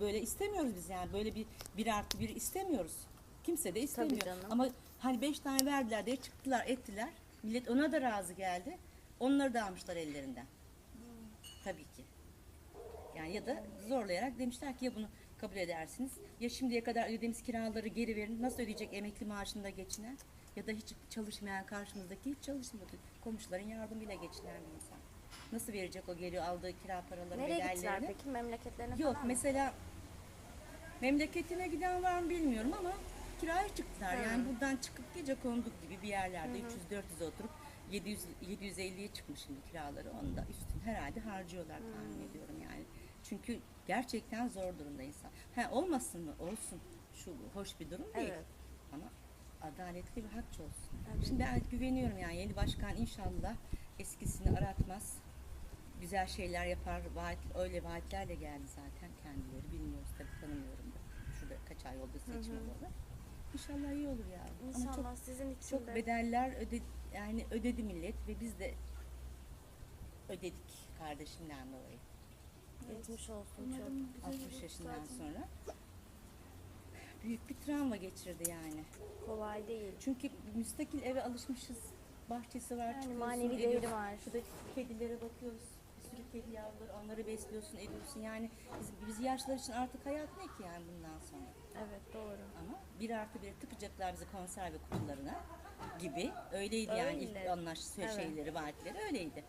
böyle istemiyoruz biz yani. Böyle bir bir artı bir istemiyoruz. Kimse de istemiyor. canım. Ama hani beş tane verdiler diye çıktılar ettiler. Millet ona da razı geldi. Onları da almışlar ellerinden. Tabii ki. Yani ya da zorlayarak demişler ki ya bunu kabul edersiniz ya şimdiye kadar ödediğimiz kiraları geri verin. Nasıl ödeyecek emekli maaşında geçinen? Ya da hiç çalışmayan karşımızdaki hiç çalışmadı. Komşuların yardımıyla geçinen bir insan. Nasıl verecek o geliyor aldığı kira paraları Nereye gittiler bedellerini? peki? Memleketlerine Yok falan mı? mesela memleketine giden var mı bilmiyorum ama kiraya çıktılar. Yani buradan çıkıp gece konduk gibi bir yerlerde 300-400 oturup 700 750'ye çıkmış şimdi kiraları. Onu da üstün herhalde harcıyorlar tahmin ediyorum yani. Çünkü gerçekten zor durumda insan. Ha olmasın mı? Olsun. Şu hoş bir durum değil. Evet. Ama adaletli ve hakçı olsun. Şimdi ben güveniyorum yani yeni başkan inşallah eskisini aratmaz. Güzel şeyler yapar. Vaat, öyle vaatlerle geldi zaten kendileri. Bilmiyoruz tabii tanımıyorum da. Şurada kaç ay oldu seçim olalı. İnşallah iyi olur ya. Ama çok İnşallah sizin için çok de. bedeller öde yani ödedi millet ve biz de ödedik kardeşimden dolayı. Geçmiş olsun çok. Umarım güzel 60 olur yaşından zaten. sonra büyük bir travma geçirdi yani. Kolay değil. Çünkü müstakil eve alışmışız. Bahçesi var, Yani manevi değeri var. Şurada kedilere bakıyoruz. Sürü kedi yavruları, onları besliyorsun, ediyorsun. Yani biz, biz yaşlılar için artık hayat ne ki yani bundan sonra? Evet doğru. Ama bir artı bir tıkacaklar bizi konserve kutularına gibi. Öyleydi yani ilk Öyle. anlaş Evet. şeyleri, vaatleri öyleydi.